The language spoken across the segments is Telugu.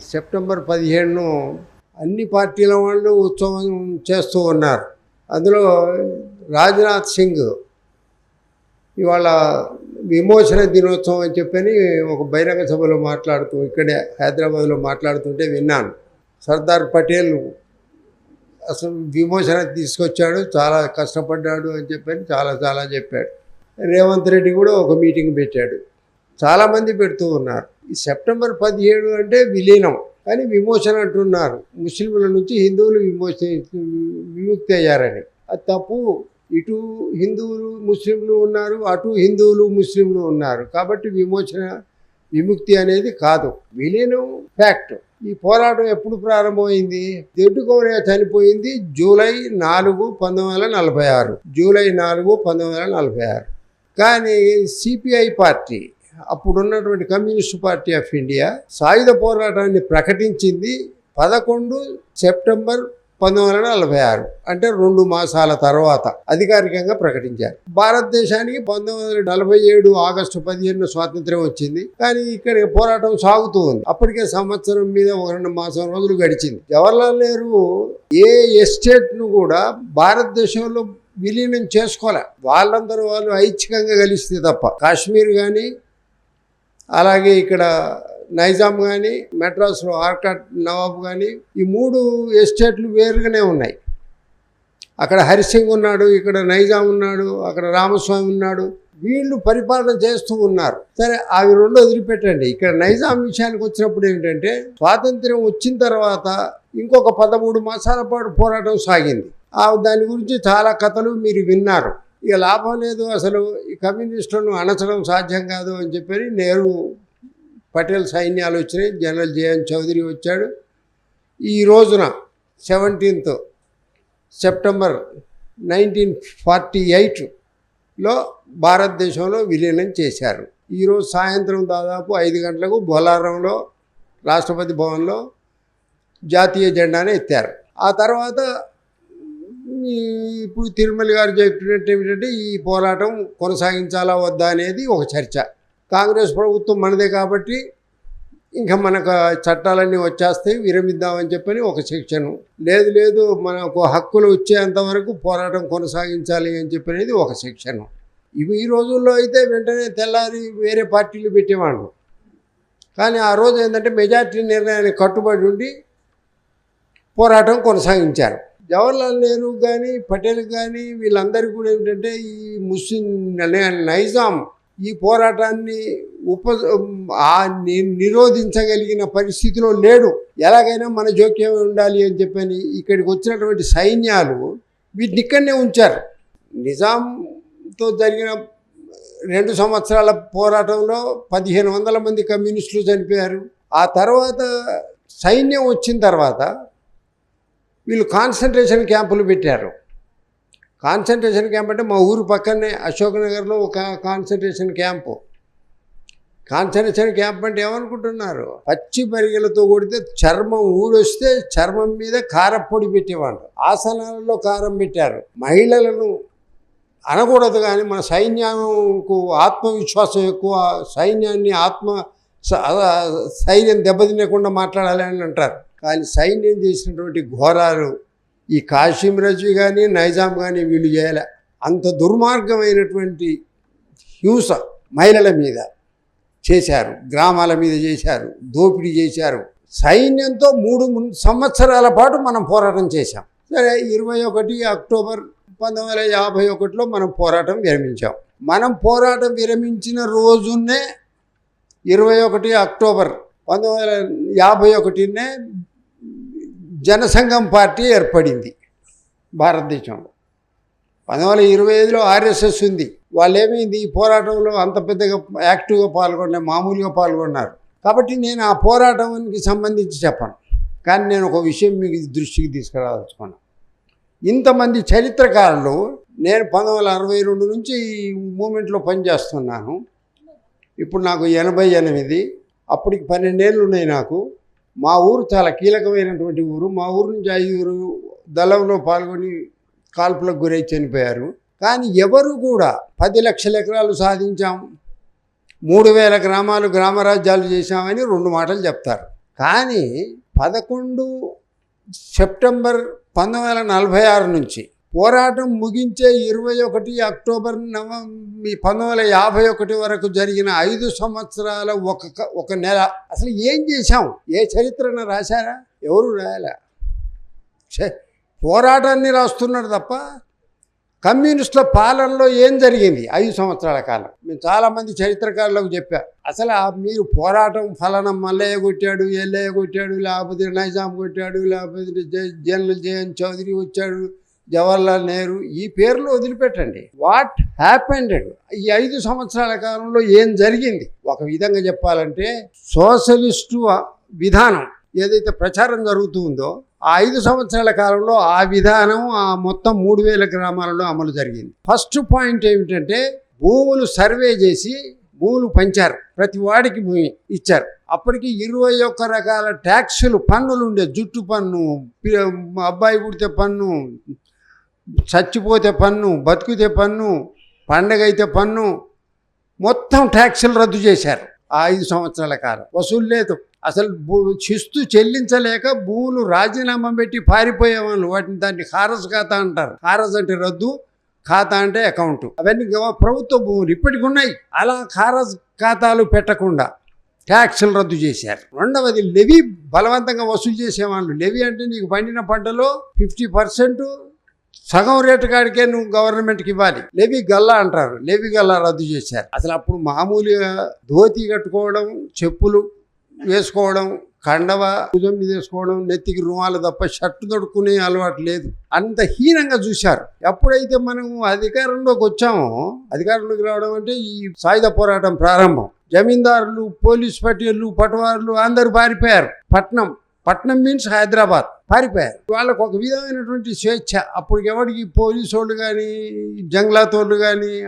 సెప్టెంబర్ పదిహేడును అన్ని పార్టీల వాళ్ళు ఉత్సవం చేస్తూ ఉన్నారు. అందులో రాజ్నాథ్ సింగ్ ఇవాళ విమోచన దినోత్సవం అని చెప్పని ఒక బహిరంగ సభలో మాట్లాడుతూ ఇక్కడే హైదరాబాద్లో మాట్లాడుతుంటే విన్నాను. సర్దార్ పటేల్ అసలు విమోచన తీసుకొచ్చాడు చాలా కష్టపడ్డాడు అని చెప్పని చాలా చాలా చెప్పాడు. రేవంత్ రెడ్డి కూడా ఒక మీటింగ్ పెట్టాడు. చాలామంది పెడుతూ ఉన్నారు. సెప్టెంబర్ పదిహేడు అంటే విలీనం. కానీ విమోచన అంటున్నారు. ముస్లింల నుంచి హిందువులు విమోచన విముక్తి అయ్యారని అది తప్పు. ఇటు హిందువులు ముస్లింలు ఉన్నారు అటు హిందువులు ముస్లింలు ఉన్నారు. కాబట్టి విమోచన విముక్తి అనేది కాదు. విలీనం ఫ్యాక్ట్ ఈ పోరాటం ఎప్పుడు ప్రారంభమైంది? దెడ్డుకోనే చనిపోయింది జూలై నాలుగు పంతొమ్మిది వందల నలభై ఆరు. జూలై నాలుగు పంతొమ్మిది వందల నలభై ఆరు. కానీ సిపిఐ పార్టీ అప్పుడున్నటువంటి కమ్యూనిస్ట్ పార్టీ ఆఫ్ ఇండియా సాయుధ పోరాటాన్ని ప్రకటించింది పదకొండు సెప్టెంబర్ పంతొమ్మిది వందల నలభై ఆరు అంటే రెండు మాసాల తర్వాత అధికారికంగా ప్రకటించారు. భారతదేశానికి పంతొమ్మిది వందల నలభై ఏడు ఆగస్టు పదిహేను స్వాతంత్ర్యం వచ్చింది. కానీ ఇక్కడ పోరాటం సాగుతూ ఉంది. అప్పటికే సంవత్సరం మీద ఒక రెండు మాసం రోజులు గడిచింది. జవహర్లాల్ నెహ్రూ ఏ ఎస్టేట్ను కూడా భారతదేశంలో విలీనం చేసుకోలే. వాళ్ళందరూ వాళ్ళు ఐచ్ఛికంగా కలిస్తే తప్ప. కాశ్మీర్ కానీ అలాగే ఇక్కడ నైజాం కానీ మెడ్రాస్లో ఆర్కాట్ నవాబ్ కానీ ఈ మూడు ఎస్టేట్లు వేరుగానే ఉన్నాయి. అక్కడ హరిసింగ్ ఉన్నాడు ఇక్కడ నైజాం ఉన్నాడు అక్కడ రామస్వామి ఉన్నాడు. వీళ్ళు పరిపాలన చేస్తూ ఉన్నారు. సరే అవి రెండు వదిలిపెట్టండి. ఇక్కడ నైజాం విషయానికి వచ్చినప్పుడు ఏమిటంటే స్వాతంత్ర్యం వచ్చిన తర్వాత ఇంకొక పదమూడు మాసాల పాటు పోరాటం సాగింది. ఆ దాని గురించి చాలా కథలు మీరు విన్నారు. ఇక లాభం లేదు అసలు ఈ కమ్యూనిస్టులను అణచడం సాధ్యం కాదు అని చెప్పని నెహ్రూ పటేల్ సైన్యాలు వచ్చినాయి. జనరల్ జేఎన్ చౌదరి వచ్చాడు. ఈ రోజున సెవెంటీన్త్ సెప్టెంబర్ నైన్టీన్ ఫార్టీ ఎయిట్లో భారతదేశంలో విలీనం చేశారు. ఈరోజు సాయంత్రం దాదాపు ఐదు గంటలకు బొలారంలో రాష్ట్రపతి భవన్లో జాతీయ జెండాను ఎత్తారు. ఆ తర్వాత ఇప్పుడు తిరుమల గారు చెప్పినట్టు ఏమిటంటే ఈ పోరాటం కొనసాగించాలా వద్దా అనేది ఒక చర్చ. కాంగ్రెస్ ప్రభుత్వం మనదే కాబట్టి ఇంకా మనకు చట్టాలన్నీ వచ్చేస్తాయి విరమిద్దామని చెప్పని ఒక సెక్షను లేదు లేదు మనకు హక్కులు వచ్చేంత వరకు పోరాటం కొనసాగించాలి అని చెప్పనేది ఒక సెక్షను ఇవి ఈ రోజుల్లో అయితే వెంటనే తెల్లారి వేరే పార్టీలు పెట్టేవాళ్ళు. కానీ ఆ రోజు ఏంటంటే మెజార్టీ నిర్ణయానికి కట్టుబడి ఉండి పోరాటం కొనసాగించారు. జవహర్లాల్ నెహ్రూ కానీ పటేల్ కానీ వీళ్ళందరికీ కూడా ఏమిటంటే ఈ ముస్లిం నైజాం ఈ పోరాటాన్ని ఉప ఆ నిరోధించగలిగిన పరిస్థితిలో లేడు. ఎలాగైనా మన జోక్యం ఉండాలి అని చెప్పని ఇక్కడికి వచ్చినటువంటి సైన్యాలు వీటిని ఇక్కడనే ఉంచారు. నిజాంతో జరిగిన రెండు సంవత్సరాల పోరాటంలో పదిహేను వందల మంది కమ్యూనిస్టులు చనిపోయారు. ఆ తర్వాత సైన్యం వచ్చిన తర్వాత వీళ్ళు కాన్సన్ట్రేషన్ క్యాంపులు పెట్టారు. కాన్సన్ట్రేషన్ క్యాంప్ అంటే మా ఊరు పక్కనే అశోక్ నగర్లో ఒక కాన్సన్ట్రేషన్ క్యాంపు కాన్సన్ట్రేషన్ క్యాంప్ అంటే ఏమనుకుంటున్నారు? పచ్చి పరిగెలతో కొడితే చర్మం ఊడొస్తే చర్మం మీద కారప్పొడి పెట్టేవాళ్ళు. ఆసనాలలో కారం పెట్టారు. మహిళలను అనకూడదు కానీ మన సైన్యంకు ఆత్మవిశ్వాసం ఎక్కువ సైన్యాన్ని ఆత్మ స- సైన్యం దెబ్బతినకుండా మాట్లాడాలి అని అంటారు. కానీ సైన్యం చేసినటువంటి ఘోరాలు ఈ కాశీం రజీ కానీ నైజాం కానీ వీళ్ళు చేయలే. అంత దుర్మార్గమైనటువంటి హింస మహిళల మీద చేశారు గ్రామాల మీద చేశారు దోపిడీ చేశారు. సైన్యంతో మూడు సంవత్సరాల పాటు మనం పోరాటం చేశాం. సరే ఇరవై ఒకటి అక్టోబర్ పంతొమ్మిది వందల యాభై ఒకటిలో మనం పోరాటం విరమించాం. మనం పోరాటం విరమించిన రోజునే ఇరవై ఒకటి అక్టోబర్ పంతొమ్మిది వందల యాభై ఒకటినే జనసంఘం పార్టీ ఏర్పడింది భారతదేశంలో. పంతొమ్మిది వందల ఇరవై ఐదులో ఆర్ఎస్ఎస్ ఉంది. వాళ్ళు ఏమైంది ఈ పోరాటంలో అంత పెద్దగా యాక్టివ్గా పాల్గొన్న మామూలుగా పాల్గొన్నారు. కాబట్టి నేను ఆ పోరాటానికి సంబంధించి చెప్పను. కానీ నేను ఒక విషయం మీకు దృష్టికి తీసుకురాదలుచుకున్నాను ఇంతమంది చరిత్రకారులు నేను పంతొమ్మిది వందల అరవై రెండు నుంచి ఈ మూమెంట్లో పనిచేస్తున్నాను. ఇప్పుడు నాకు ఎనభై ఎనిమిది అప్పటికి పన్నెండేళ్ళు ఉన్నాయి నాకు. మా ఊరు చాలా కీలకమైనటువంటి ఊరు. మా ఊరు నుంచి ఐదుగురు దళంలో పాల్గొని కాల్పులకు గురై చనిపోయారు. కానీ ఎవరు కూడా పది లక్షల ఎకరాలు సాధించాం మూడు వేల గ్రామాలు గ్రామరాజ్యాలు చేశామని రెండు మాటలు చెప్తారు. కానీ పదకొండు సెప్టెంబర్ పంతొమ్మిది వందల నలభై ఆరు నుంచి పోరాటం ముగించే ఇరవై ఒకటి అక్టోబర్ నవ పంతొమ్మిది వందల యాభై ఒకటి వరకు జరిగిన ఐదు సంవత్సరాల ఒక ఒక నెల. అసలు ఏం చేశాం? ఏ చరిత్రన రాశారా? ఎవరు రాయలే? పోరాటాన్ని రాస్తున్నారు తప్ప కమ్యూనిస్టుల పాలనలో ఏం జరిగింది ఐదు సంవత్సరాల కాలం? మేము చాలామంది చరిత్రకారులకు చెప్పా. అసలు ఆ మీరు పోరాటం ఫలనం మల్లయ్య కొట్టాడు ఎల్లయ్య కొట్టాడు లేకపోతే నైజాం కొట్టాడు లేకపోతే జనరల్ జయన్ చౌదరి వచ్చాడు జవహర్లాల్ నెహ్రూ ఈ పేర్లు వదిలిపెట్టండి. వాట్ హ్యాపెండెడ్ ఈ ఐదు సంవత్సరాల కాలంలో ఏం జరిగింది? ఒక విధంగా చెప్పాలంటే సోషలిస్టు విధానం ఏదైతే ప్రచారం జరుగుతుందో ఆ ఐదు సంవత్సరాల కాలంలో ఆ విధానం ఆ మొత్తం మూడు వేల గ్రామాలలో అమలు జరిగింది. ఫస్ట్ పాయింట్ ఏమిటంటే భూములు సర్వే చేసి భూములు పంచారు. ప్రతి వాడికి భూమి ఇచ్చారు. అప్పటికి ఇరవై ఒక్క రకాల ట్యాక్సులు పన్నులు ఉండే జుట్టు పన్ను అబ్బాయి పుడితే పన్ను చచ్చిపోతే పన్ను బతికితే పన్ను పండగ అయితే పన్ను మొత్తం ట్యాక్సులు రద్దు చేశారు ఆ ఐదు సంవత్సరాల కాలం. వసూలు లేదు. అసలు భూ శిస్తు చెల్లించలేక భూములు రాజీనామా పెట్టి పారిపోయేవాళ్ళు వాటిని దాన్ని హారస్ ఖాతా అంటారు. హారస్ అంటే రద్దు ఖాతా అంటే అకౌంట్. అవన్నీ ప్రభుత్వ భూములు ఇప్పటికి ఉన్నాయి. అలా హారస్ ఖాతాలు పెట్టకుండా ట్యాక్సులు రద్దు చేశారు. రెండవది లెవీ బలవంతంగా వసూలు చేసేవాళ్ళు. లెవీ అంటే నీకు పండిన పంటలో ఫిఫ్టీ పర్సెంట్ సగం రేటు కాడికే నువ్వు గవర్నమెంట్కి ఇవ్వాలి. లేవి గల్లా అంటారు. లేవి గల్లా రద్దు చేశారు. అసలు అప్పుడు మామూలుగా ధోతి కట్టుకోవడం చెప్పులు వేసుకోవడం కండవ భుజం మీద వేసుకోవడం నెత్తికి రుమాలు తప్ప షర్టు తొడుక్కునే అలవాటు లేదు. అంత హీనంగా చూశారు. ఎప్పుడైతే మనం అధికారంలోకి వచ్చామో అధికారంలోకి రావడం అంటే ఈ సాయుధ పోరాటం ప్రారంభం. జమీందారులు పోలీస్ పటీలు పటవారులు అందరూ పారిపోయారు. పట్నం పట్నం మీన్స్ హైదరాబాద్. పారిపోయారు. వాళ్ళకు ఒక విధమైనటువంటి స్వేచ్ఛ. అప్పుడు ఎవరికి పోలీసు వాళ్ళు కానీ జంగ్లాతోళ్ళు కానీ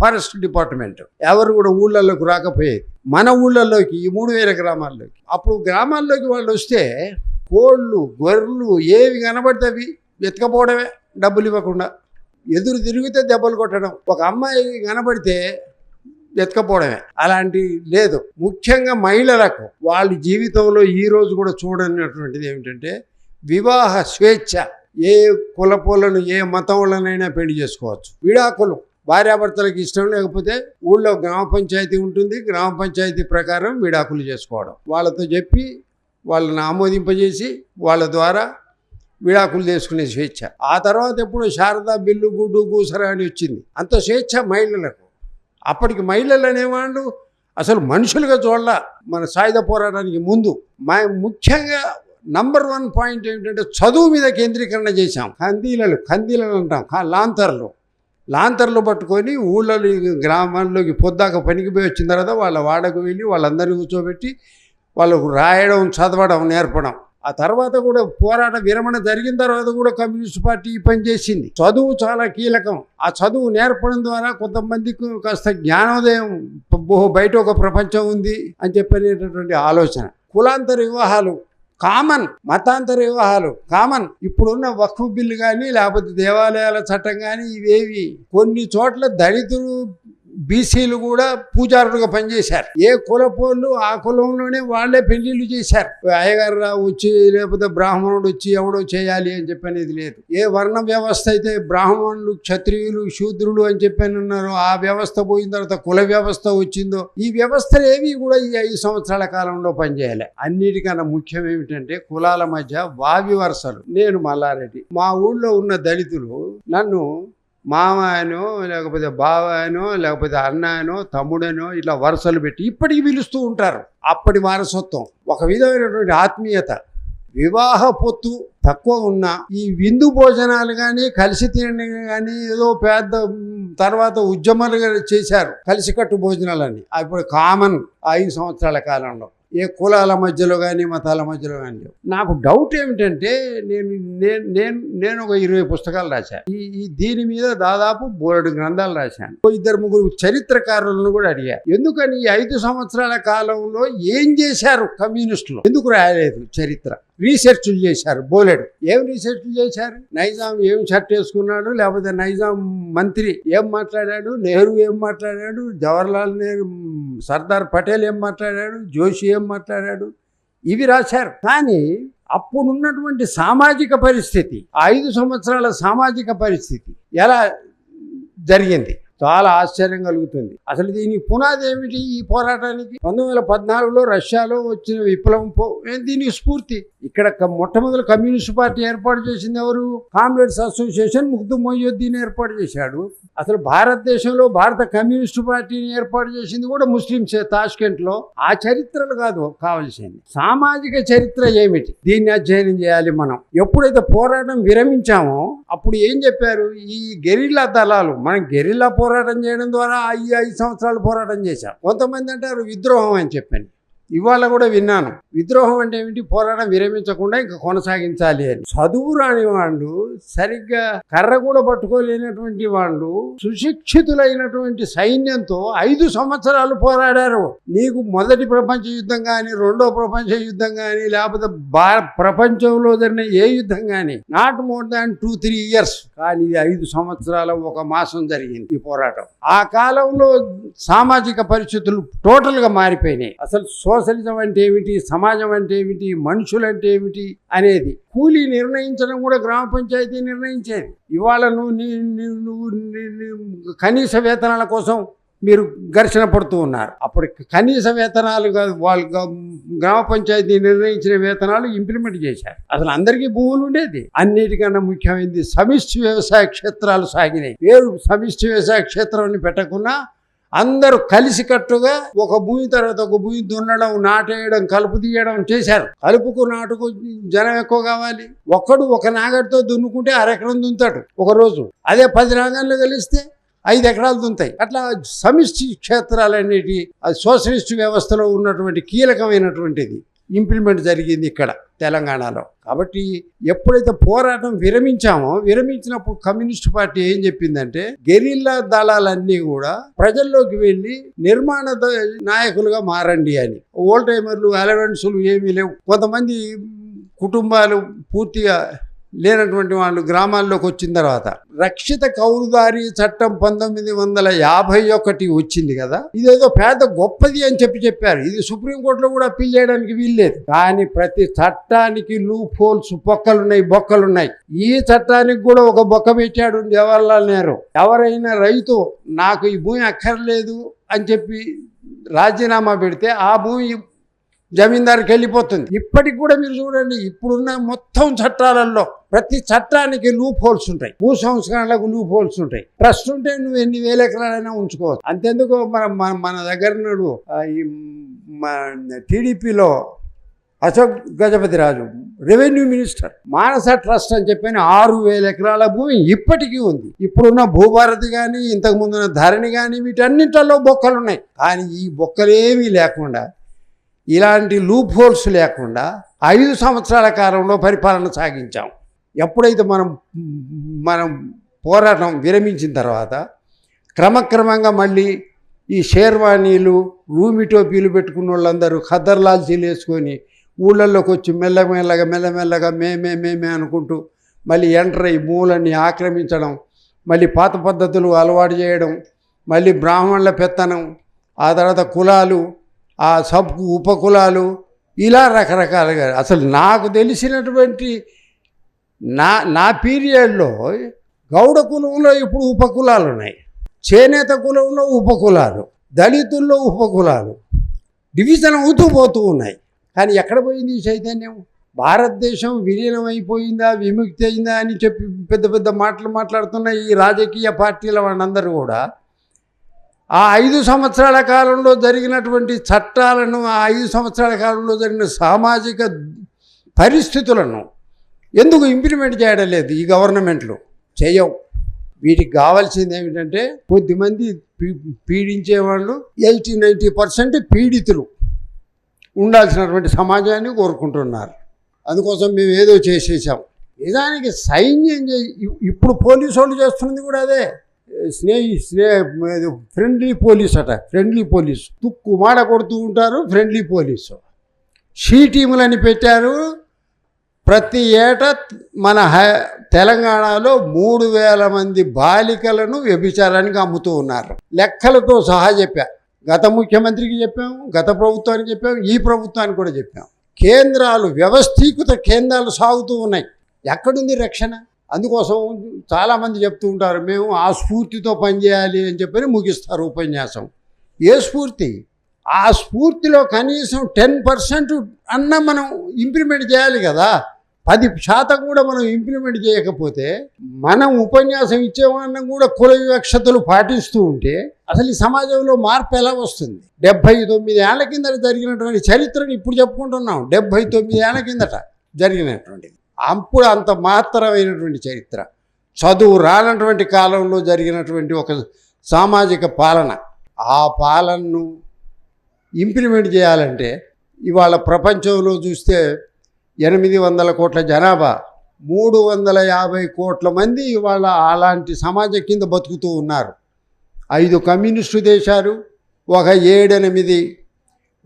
ఫారెస్ట్ డిపార్ట్మెంట్ ఎవరు కూడా ఊళ్ళల్లోకి రాకపోయేది. మన ఊళ్ళల్లోకి ఈ మూడు వేల గ్రామాల్లోకి. అప్పుడు గ్రామాల్లోకి వాళ్ళు వస్తే కోళ్ళు గొర్రెలు ఏవి కనబడితే అవి ఎత్తుకపోవడమే డబ్బులు ఇవ్వకుండా. ఎదురు తిరిగితే దెబ్బలు కొట్టడం. ఒక అమ్మాయి కనబడితే ఎత్తుకపోవడమే అలాంటి లేదు. ముఖ్యంగా మహిళలకు వాళ్ళ జీవితంలో ఈ రోజు కూడా చూడనటువంటిది ఏమిటంటే వివాహ స్వేచ్ఛ. ఏ కులపోలను ఏ మతం పెళ్ళి చేసుకోవచ్చు. విడాకులు. భార్యాభర్తలకు ఇష్టం లేకపోతే ఊళ్ళో గ్రామ పంచాయతీ ఉంటుంది. గ్రామ పంచాయతీ ప్రకారం విడాకులు చేసుకోవడం. వాళ్ళతో చెప్పి వాళ్ళని ఆమోదింపజేసి వాళ్ళ ద్వారా విడాకులు చేసుకునే స్వేచ్ఛ. ఆ తర్వాత ఎప్పుడు శారదా బిల్లు గుడ్డు గూసరా అని వచ్చింది. అంత స్వేచ్ఛ మహిళలకు. అప్పటికి మహిళలు అనేవాళ్ళు అసలు మనుషులుగా చూడాల మన సాయుధ పోరాటానికి ముందు. మా ముఖ్యంగా నంబర్ వన్ పాయింట్ ఏంటంటే చదువు మీద కేంద్రీకరణ చేశాం. కందీలలు కందీలలు అంటాం. లాంతర్లు. లాంతర్లు పట్టుకొని ఊళ్ళలో గ్రామాల్లోకి పొద్దాక పనికి పోయి వచ్చిన తర్వాత వాళ్ళ వాడకు వెళ్ళి వాళ్ళందరినీ కూర్చోబెట్టి వాళ్ళకు రాయడం చదవడం నేర్పడం. ఆ తర్వాత కూడా పోరాట విరమణ జరిగిన తర్వాత కూడా కమ్యూనిస్ట్ పార్టీ పనిచేసింది పని చేసింది. చదువు చాలా కీలకం. ఆ చదువు నేర్పడం ద్వారా కొంతమందికి కాస్త జ్ఞానోదయం బయట ఒక ప్రపంచం ఉంది అని చెప్పనేటటువంటి ఆలోచన. కులాంతర వివాహాలు కామన్ మతాంతర వివాహాలు కామన్. ఇప్పుడున్న వక్ఫ్ బిల్లు కానీ లేకపోతే దేవాలయాల చట్టం కానీ ఇవేవి. కొన్ని చోట్ల దళితులు బీసీలు కూడా పూజారులుగా పనిచేశారు. ఏ కులపోళ్ళు ఆ కులంలోనే వాళ్ళే పెళ్ళిళ్ళు చేశారు. అయ్యగారు వచ్చి లేకపోతే బ్రాహ్మణుడు వచ్చి ఎవడో చేయాలి అని చెప్పనేది లేదు. ఏ వర్ణ వ్యవస్థ అయితే బ్రాహ్మణులు క్షత్రియులు శూద్రులు అని చెప్పని ఉన్నారో ఆ వ్యవస్థ పోయిన తర్వాత కుల వ్యవస్థ వచ్చిందో ఈ వ్యవస్థలు ఏవి కూడా ఈ ఐదు సంవత్సరాల కాలంలో పనిచేయాలి. అన్నిటికన్నా ముఖ్యం ఏమిటంటే కులాల మధ్య వావి వరుసలు. నేను మల్లారెడ్డి. మా ఊళ్ళో ఉన్న దళితులు నన్ను మామాయనో లేకపోతే బావాయనో లేకపోతే అన్నాయనో తమ్ముడనో ఇట్లా వరుసలు పెట్టి ఇప్పటికి పిలుస్తూ ఉంటారు. అప్పటి వారసత్వం ఒక విధమైనటువంటి ఆత్మీయత. వివాహ పొత్తు తక్కువ ఉన్న ఈ విందు భోజనాలు కానీ కలిసి తినడం కానీ ఏదో పెద్ద తర్వాత ఉద్యమాలు చేశారు. కలిసికట్టు భోజనాలని ఇప్పుడు కామన్ ఐదు సంవత్సరాల కాలంలో. ఏ కులాల మధ్యలో కానీ మతాల మధ్యలో కానీ లేవు. నాకు డౌట్ ఏమిటంటే నేను నేను నేను నేను ఒక ఇరవై పుస్తకాలు రాశాను. ఈ ఈ దీని మీద దాదాపు బోర్డు గ్రంథాలు రాశాను. ఓ ఇద్దరు ముగ్గురు చరిత్రకారులను కూడా అడిగారు. ఎందుకని ఈ ఐదు సంవత్సరాల కాలంలో ఏం చేశారు కమ్యూనిస్టులు? ఎందుకు రాయలేదు చరిత్ర? రీసెర్చ్లు చేశారు బోలెడు. ఏం రీసెర్చ్లు చేశారు? నైజాం ఏం షర్ట్ వేసుకున్నాడు లేకపోతే నైజాం మంత్రి ఏం మాట్లాడాడు నెహ్రూ ఏం మాట్లాడాడు జవహర్లాల్ నెహ్రూ సర్దార్ పటేల్ ఏం మాట్లాడాడు జోషి ఏం మాట్లాడాడు ఇవి రాశారు. కానీ అప్పుడున్నటువంటి సామాజిక పరిస్థితి ఆ ఐదు సంవత్సరాల సామాజిక పరిస్థితి ఎలా జరిగింది? చాలా ఆశ్చర్యం కలుగుతుంది. అసలు దీని పునాది ఏమిటి? ఈ పోరాటానికి పంతొమ్మిది వందల పద్నాలుగులో రష్యాలో వచ్చిన విప్లవం పో దీనికి స్ఫూర్తి? ఇక్కడ మొట్టమొదటి కమ్యూనిస్ట్ పార్టీ ఏర్పాటు చేసింది ఎవరు? కామ్రేడ్స్ అసోసియేషన్ ముగ్ధు మొయ్యుద్దీన్ ఏర్పాటు చేశాడు. అసలు భారతదేశంలో భారత కమ్యూనిస్ట్ పార్టీని ఏర్పాటు చేసింది కూడా ముస్లింసే తాష్కెంట్లో. ఆ చరిత్రలు కాదు కావాల్సింది. సామాజిక చరిత్ర ఏమిటి? దీన్ని అధ్యయనం చేయాలి మనం. ఎప్పుడైతే పోరాటం విరమించామో అప్పుడు ఏం చెప్పారు? ఈ గెరిల్లా దళాలు మనం గెరిల్లా పోరాటం చేయడం ద్వారా ఈ ఐదు సంవత్సరాలు పోరాటం చేశాం. కొంతమంది అంటారు విద్రోహం అని చెప్పాను ఇవాళ కూడా విన్నాను. విద్రోహం అంటే ఏమిటి? పోరాటం విరమించకుండా ఇంకా కొనసాగించాలి అని. చదువు రాని వాళ్ళు సరిగ్గా కర్ర కూడా పట్టుకోలేనటువంటి వాళ్ళు సుశిక్షితులైనటువంటి సైన్యంతో ఐదు సంవత్సరాలు పోరాడారు. నీకు మొదటి ప్రపంచ యుద్ధం కానీ రెండో ప్రపంచ యుద్ధం కానీ లేకపోతే భా ప్రపంచంలో జరిగిన ఏ యుద్ధం కానీ not more than two three years కానీ ఇది ఐదు సంవత్సరాల ఒక మాసం జరిగింది ఈ పోరాటం. ఆ కాలంలో సామాజిక పరిస్థితులు టోటల్గా మారిపోయినాయి. అసలు సోషలిజం అంటే ఏమిటి? సమాజం అంటే ఏమిటి? మనుషులు అంటే ఏమిటి? అనేది కూలీ నిర్ణయించడం కూడా గ్రామ పంచాయతీ నిర్ణయించేది. ఇవాళ నువ్వు నీ నువ్వు కనీస వేతనాల కోసం మీరు ఘర్షణ పడుతూ ఉన్నారు. అప్పుడు కనీస వేతనాలు వాళ్ళు గ్రామ పంచాయతీ నిర్ణయించిన వేతనాలు ఇంప్లిమెంట్ చేశారు. అసలు అందరికీ భూములు ఉండేది. అన్నిటికన్నా ముఖ్యమైనది సమిష్టి వ్యవసాయ క్షేత్రాలు సాగినాయి. పేరు సమిష్టి వ్యవసాయ క్షేత్రం పెట్టకుండా అందరూ కలిసికట్టుగా ఒక భూమి తర్వాత ఒక భూమి దున్నడం నాటేయడం కలుపు తీయడం చేశారు. కలుపుకు నాటుకు జనం ఎక్కువ కావాలి. ఒక్కడు ఒక నాగడితో దున్నుకుంటే అరెకరం దున్నుతాడు ఒక రోజు. అదే పది నాగళ్ళు కలిస్తే ఐదు ఎకరాలు దుంతాయి అట్లా సమిష్టి క్షేత్రాలు అనేటి సోషలిస్ట్ వ్యవస్థలో ఉన్నటువంటి కీలకమైనటువంటిది. ఇంప్లిమెంట్ జరిగింది ఇక్కడ తెలంగాణలో. కాబట్టి ఎప్పుడైతే పోరాటం విరమించామో విరమించినప్పుడు కమ్యూనిస్ట్ పార్టీ ఏం చెప్పిందంటే గెరిల్లా దళాలన్నీ కూడా ప్రజల్లోకి వెళ్ళి నిర్మాణ నాయకులుగా మారండి అని. ఓల్డ్ టైమర్లు అలవెన్సులు ఏమీ లేవు. కొంతమంది కుటుంబాలు పూర్తిగా లేనటువంటి వాళ్ళు గ్రామాల్లోకి వచ్చిన తర్వాత రక్షిత కౌలుదారి చట్టం పంతొమ్మిది వందల యాభై ఒకటి వచ్చింది కదా. ఇదేదో పేద గొప్పది అని చెప్పి చెప్పారు. ఇది సుప్రీంకోర్టులో కూడా అప్పీల్ చేయడానికి వీల్లేదు. కానీ ప్రతి చట్టానికి లూప్ హోల్స్ బొక్కలున్నాయి బొక్కలున్నాయి. ఈ చట్టానికి కూడా ఒక బొక్క పెట్టాడు జవహర్లాల్ నెహ్రూ. ఎవరైనా రైతు నాకు ఈ భూమి అక్కర్లేదు అని చెప్పి రాజీనామా పెడితే ఆ భూమి జమీందారికి వెళ్ళిపోతుంది. ఇప్పటికి కూడా మీరు చూడండి ఇప్పుడున్న మొత్తం చట్టాలలో ప్రతి చట్టానికి లూప్ హోల్స్ ఉంటాయి. భూ సంస్కరణలకు లూప్ హోల్స్ ఉంటాయి. ట్రస్ట్ ఉంటే నువ్వు ఎన్ని వేల ఎకరాలైనా ఉంచుకోవచ్చు. అంతెందుకు మన మన మన దగ్గర నాడు టీడీపీలో Ashok Gajapathi Raju revenue minister. Manasa trust అని చెప్పిన ఆరు వేల ఎకరాల భూమి ఇప్పటికీ ఉంది. ఇప్పుడున్న భూభారతి కానీ ఇంతకుముందున్న ధరణి కానీ వీటన్నింటిలో బొక్కలు ఉన్నాయి. కానీ ఈ బొక్కలేమీ లేకుండా ఇలాంటి లూప్ హోల్స్ లేకుండా ఐదు సంవత్సరాల కాలంలో పరిపాలన సాగించాం. ఎప్పుడైతే మనం మనం పోరాటం విరమించిన తర్వాత క్రమక్రమంగా మళ్ళీ ఈ షేర్వాణీలు రూమి టోపీలు పెట్టుకున్న వాళ్ళందరూ ఖద్దర్లాల్చీలు వేసుకొని ఊళ్ళల్లోకి వచ్చి మెల్లమెల్లగా మెల్లమెల్లగా మేమే మేమే అనుకుంటూ మళ్ళీ ఎంటర్ అయ్యి మూలన్నీ ఆక్రమించడం మళ్ళీ పాత పద్ధతులు అలవాటు చేయడం మళ్ళీ బ్రాహ్మణుల పెత్తనం ఆ తర్వాత కులాలు ఆ సబ్ ఉపకులాలు ఇలా రకరకాలుగా అసలు నాకు తెలిసినటువంటి నా నా పీరియడ్లో గౌడ కులంలో ఇప్పుడు ఉపకులాలు ఉన్నాయి. చేనేత కులంలో ఉపకులాలు దళితుల్లో ఉపకులాలు డివిజన్ అవుతూ పోతూ ఉన్నాయి. కానీ ఎక్కడ పోయింది ఈ చైతన్యం? భారతదేశం విలీనం అయిపోయిందా విముక్తి అయిందా అని చెప్పి పెద్ద పెద్ద మాటలు మాట్లాడుతున్న ఈ రాజకీయ పార్టీల వాళ్ళందరూ కూడా ఆ ఐదు సంవత్సరాల కాలంలో జరిగినటువంటి చట్టాలను ఆ ఐదు సంవత్సరాల కాలంలో జరిగిన సామాజిక పరిస్థితులను ఎందుకు ఇంప్లిమెంట్ చేయడం లేదు ఈ గవర్నమెంట్లు? చేయవు వీటికి కావాల్సింది ఏమిటంటే కొద్దిమంది పీ- పీడించే వాళ్ళు ఎయిటీ నైంటీ పర్సెంట్ పీడితులు ఉండాల్సినటువంటి సమాజాన్ని కోరుకుంటున్నారు. అందుకోసం మేము ఏదో చేసేసాం. నిజానికి సైన్యం ఇప్పుడు పోలీసు వాళ్ళు చేస్తున్నది కూడా అదే. స్నేహి స్నేహ ఫ్రెండ్లీ పోలీస్ అట. ఫ్రెండ్లీ పోలీస్ తుక్కు మాడ కొడుతూ ఉంటారు ఫ్రెండ్లీ పోలీసు షీ టీములని పెట్టారు. ప్రతి ఏటా మన తెలంగాణలో మూడు వేల మంది బాలికలను వ్యభిచారానికి అమ్ముతూ ఉన్నారు. లెక్కలతో సహా చెప్పా. గత ముఖ్యమంత్రికి చెప్పాము గత ప్రభుత్వానికి చెప్పాము ఈ ప్రభుత్వానికి కూడా చెప్పాము. కేంద్రాలు వ్యవస్థీకృత కేంద్రాలు సాగుతూ ఉన్నాయి. ఎక్కడుంది రక్షణ? అందుకోసం చాలామంది చెప్తూ ఉంటారు మేము ఆ స్ఫూర్తితో పనిచేయాలి అని చెప్పని ముగిస్తారు ఉపన్యాసం. ఏ స్ఫూర్తి? ఆ స్ఫూర్తిలో కనీసం టెన్ పర్సెంట్ అన్న మనం ఇంప్లిమెంట్ చేయాలి కదా. పది శాతం కూడా మనం ఇంప్లిమెంట్ చేయకపోతే మనం ఉపన్యాసం ఇచ్చేవాళ్ళం కూడా కుల వివక్షతలు పాటిస్తూ ఉంటే అసలు ఈ సమాజంలో మార్పు ఎలా వస్తుంది? డెబ్భై తొమ్మిది ఏళ్ళ కిందట జరిగినటువంటి చరిత్రను ఇప్పుడు చెప్పుకుంటున్నాం. డెబ్బై తొమ్మిది ఏళ్ళ కిందట జరిగినటువంటిది. అప్పుడు అంత మాత్రమైనటువంటి చరిత్ర. చదువు రానటువంటి కాలంలో జరిగినటువంటి ఒక సామాజిక పాలన. ఆ పాలనను ఇంప్లిమెంట్ చేయాలంటే ఇవాళ ప్రపంచంలో చూస్తే ఎనిమిది వందల కోట్ల జనాభా మూడు వందల యాభై కోట్ల మంది ఇవాళ అలాంటి సమాజం కింద బతుకుతూ ఉన్నారు. ఐదు కమ్యూనిస్టు దేశాలు ఒక ఏడెనిమిది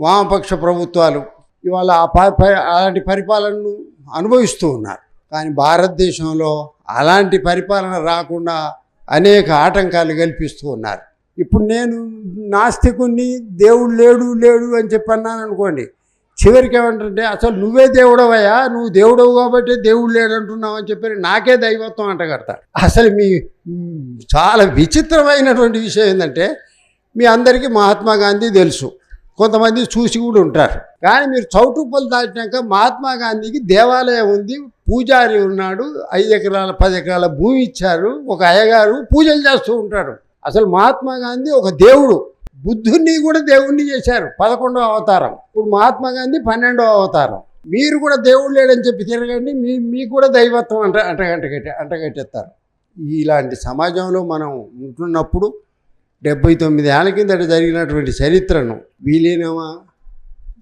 వామపక్ష ప్రభుత్వాలు. ఇవాళ ఆ ప- అలాంటి పరిపాలనను అనుభవిస్తూ ఉన్నారు. కానీ భారతదేశంలో అలాంటి పరిపాలన రాకుండా అనేక ఆటంకాలు కల్పిస్తూ ఉన్నారు. ఇప్పుడు నేను నాస్తికుణ్ణి దేవుడు లేడు లేడు అని చెప్పి అన్నాను అనుకోండి చివరికి ఏమంటే అసలు నువ్వే దేవుడవయ్యా నువ్వు దేవుడవు కాబట్టి దేవుడు లేడంటున్నావు అని చెప్పి నాకే దైవత్వం అంటగడతాడు. అసలు మీ చాలా విచిత్రమైనటువంటి విషయం ఏంటంటే మీ అందరికీ మహాత్మా గాంధీ తెలుసు. కొంతమంది చూసి కూడా ఉంటారు. కానీ మీరు చౌటుప్పలు దాటినాక మహాత్మా గాంధీకి దేవాలయం ఉంది పూజారి ఉన్నాడు ఐదు ఎకరాల పది ఎకరాల భూమి ఇచ్చారు ఒక అయ్యగారు పూజలు చేస్తూ ఉంటారు. అసలు మహాత్మా గాంధీ ఒక దేవుడు. బుద్ధుడిని కూడా దేవుణ్ణి చేశారు పదకొండవ అవతారం. ఇప్పుడు మహాత్మా గాంధీ పన్నెండవ అవతారం. మీరు కూడా దేవుడు లేడని చెప్పి తిరగండి మీ మీకు కూడా దైవత్వం అంట అంటగంట అంటగట్టేస్తారు. ఇలాంటి సమాజంలో మనం ఉంటున్నప్పుడు డెబ్బై తొమ్మిది ఏళ్ళ కిందట జరిగినటువంటి చరిత్రను విలీనమా?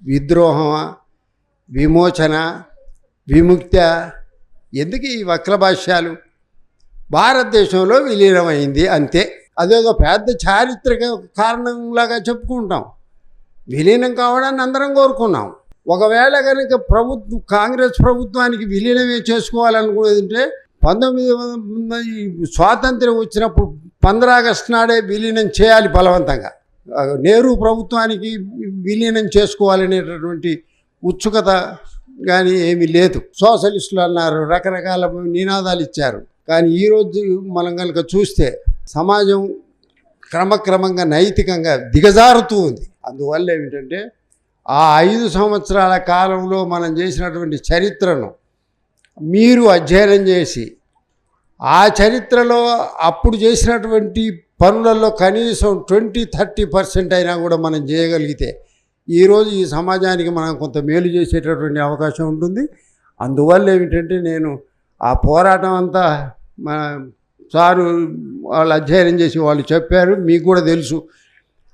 విద్రోహమా? విమోచన? విముక్త? ఎందుకు ఈ వక్ర భాష్యాలు? భారతదేశంలో విలీనమైంది అంతే. అదేదో పెద్ద చారిత్రక కారణంలాగా చెప్పుకుంటాం. విలీనం కావడాన్ని అందరం కోరుకున్నాం. ఒకవేళ కనుక ప్రభుత్వం కాంగ్రెస్ ప్రభుత్వానికి విలీనమే చేసుకోవాలనుకునేదంటే పంతొమ్మిది వందల స్వాతంత్ర్యం వచ్చినప్పుడు పంద్రాగస్టు నాడే విలీనం చేయాలి బలవంతంగా. నెహ్రూ ప్రభుత్వానికి విలీనం చేసుకోవాలనేటటువంటి ఉత్సుకత కానీ ఏమీ లేదు. సోషలిస్టులు అన్నారు రకరకాల నినాదాలు ఇచ్చారు. కానీ ఈరోజు మనం కనుక చూస్తే సమాజం క్రమక్రమంగా నైతికంగా దిగజారుతూ ఉంది. అందువల్ల ఏమిటంటే ఆ ఐదు సంవత్సరాల కాలంలో మనం చేసినటువంటి చరిత్రను మీరు అధ్యయనం చేసి ఆ చరిత్రలో అప్పుడు చేసినటువంటి పనులలో కనీసం ట్వంటీ థర్టీ పర్సెంట్ అయినా కూడా మనం చేయగలిగితే ఈరోజు ఈ సమాజానికి మనం కొంత మేలు చేసేటటువంటి అవకాశం ఉంటుంది. అందువల్ల ఏమిటంటే నేను ఆ పోరాటం అంతా మన సారు వాళ్ళు అధ్యయనం చేసి వాళ్ళు చెప్పారు. మీకు కూడా తెలుసు.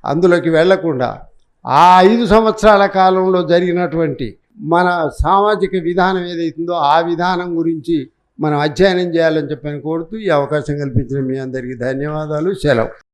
అందులోకి వెళ్ళకుండా ఆ ఐదు సంవత్సరాల కాలంలో జరిగినటువంటి మన సామాజిక విధానం ఏదైతుందో ఆ విధానం గురించి మనం అధ్యయనం చేయాలని చెప్పని కోరుతూ ఈ అవకాశం కల్పించిన మీ అందరికీ ధన్యవాదాలు. సెలవు.